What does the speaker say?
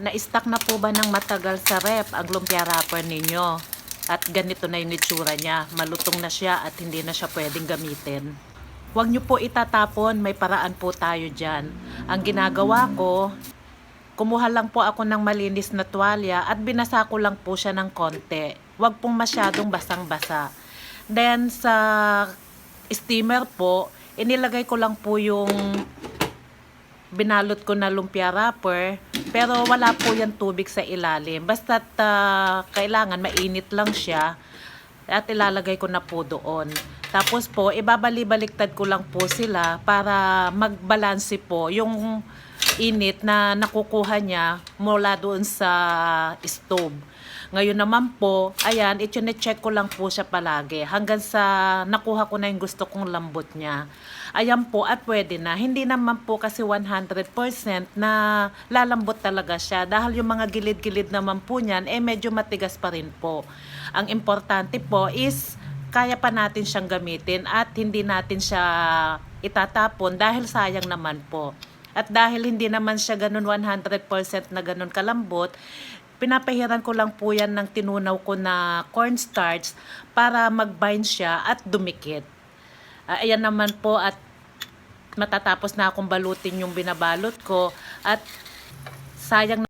Na-stack na po ba ng matagal sa rep ang lumpia wrapper ninyo? At ganito na yung itsura niya. Malutong na siya at hindi na siya pwedeng gamitin. Huwag niyo po itatapon, may paraan po tayo dyan. Ang ginagawa ko, kumuha lang po ako ng malinis na tuwalya at binasa ko lang po siya ng konti. Huwag pong masyadong basang-basa. Then sa steamer po, inilagay ko lang po yung binalot ko na lumpia wrapper pero wala po yan tubig sa ilalim. Basta't ah, kailangan mainit lang siya at ilalagay ko na po doon. Tapos po ibabali-baliktad ko lang po sila para magbalanse po yung init na nakukuha niya mula doon sa stove ngayon naman po, ayan, check ko lang po siya palagi hanggang sa nakuha ko na yung gusto kong lambot niya. Ayan po, at pwede na. Hindi naman po kasi 100% na lalambot talaga siya dahil yung mga gilid-gilid naman po niyan, eh medyo matigas pa rin po. Ang importante po is kaya pa natin siyang gamitin at hindi natin siya itatapon dahil sayang naman po. At dahil hindi naman siya ganun 100% na ganun kalambot, pinapahiran ko lang po yan ng tinunaw ko na cornstarch para mag-bind siya at dumikit. Ah, ayan naman po at matatapos na akong balutin yung binabalot ko at sayang